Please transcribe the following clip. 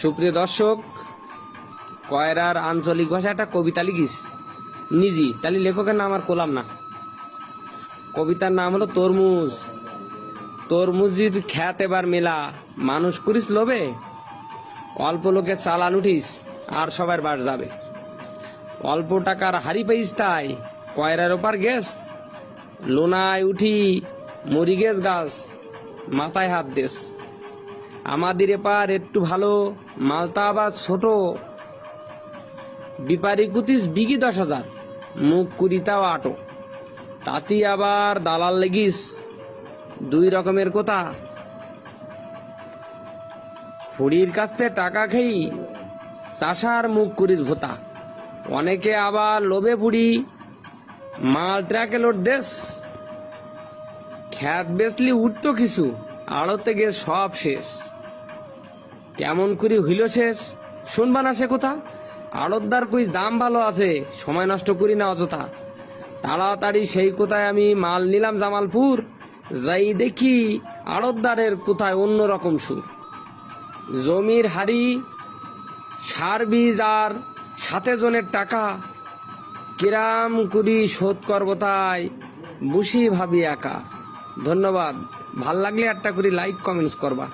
সুপ্রিয় দর্শক, কয়রার আঞ্চলিক ভাষা একটা কবিতা লিখিস। নিজি, তাহলে লেখকের নাম আর কোলাম না। কবিতার নাম হলো তরমুজ। তরমুজ যদি খ্যাত এবার মেলা। মানুষ করিস লোবে অল্প লোকে চালান উঠিস, আর সবার বাস যাবে। অল্প টাকার হারি পাইস তাই, কয়রার ওপার গেস। লোনায় উঠি মরি গেছ গাছ মাথায় হাত দেশ আমাদের এপার একটু ভালো মালতা আবার ছোট। বিপারি কুতিস বিঘি দশ হাজার, মুখ কুড়িতাও আটো। তাতি আবার দালাল লেগিস, দুই রকমের কথা। ফুড়ির কাছ থেকে টাকা খেই চাষার মুখ করিস ভোতা। অনেকে আবার লোভে ফুড়ি মাল ট্রাকে লোড দেশ খ্যাত বেসলি উঠতো কিছু, আড়তে গিয়ে সব শেষ। কেমন করি হইল শেষ? শুনবা না সে কথা? আড়তদার কই দাম ভালো আছে, সময় নষ্ট করি না অযথা। তাড়াতাড়ি সেই কোথায় আমি মাল নিলাম জামালপুর, যাই দেখি আড়তদারের কোথায় অন্যরকম সুর। জমির হাড়ি, সার বীজ আর সাথে জনের টাকা। কিরাম করি শোধ করব তাই বুঝি ভাবি একা। ধন্যবাদ। ভালো লাগলে একটা করে লাইক কমেন্টস করবা।